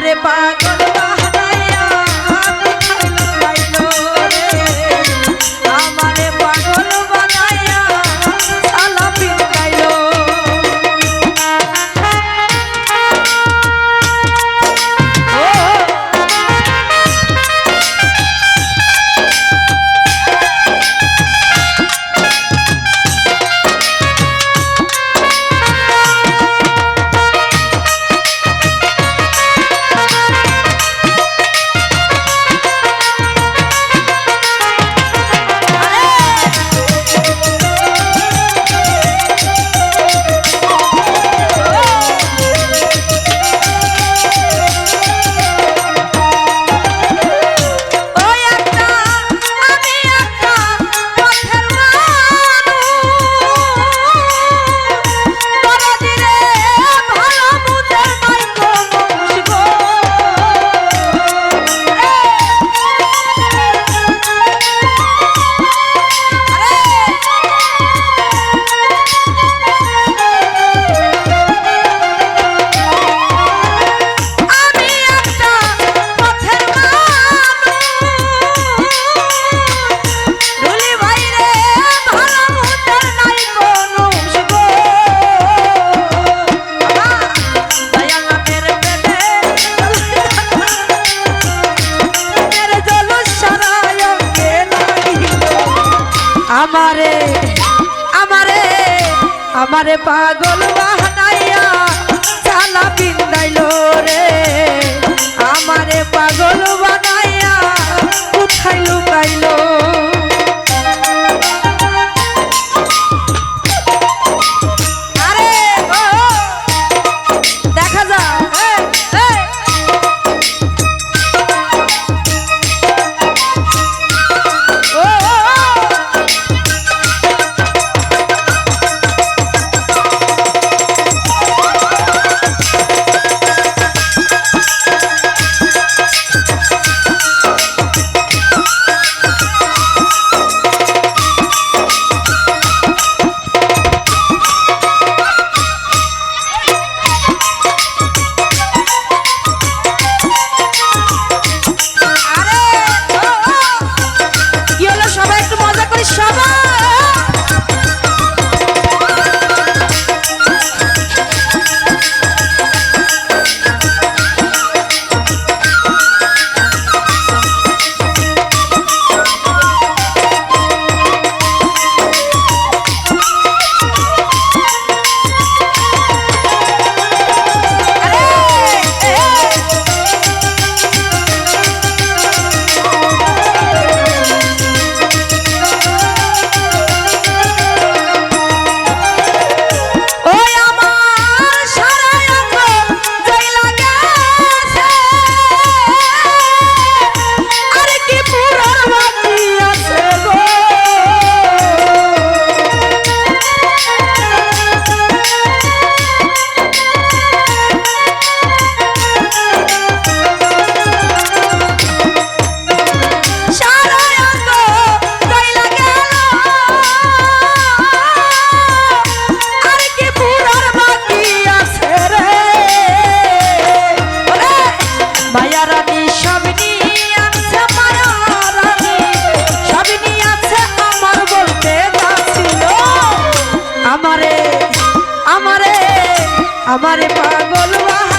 পাগল আরে পাগল বাহানাইয়া চালা বিন্দাইল রে। আমারে পাগল বানাইয়া কোথায় লুকাইলো আমারে আমারে পাগল বা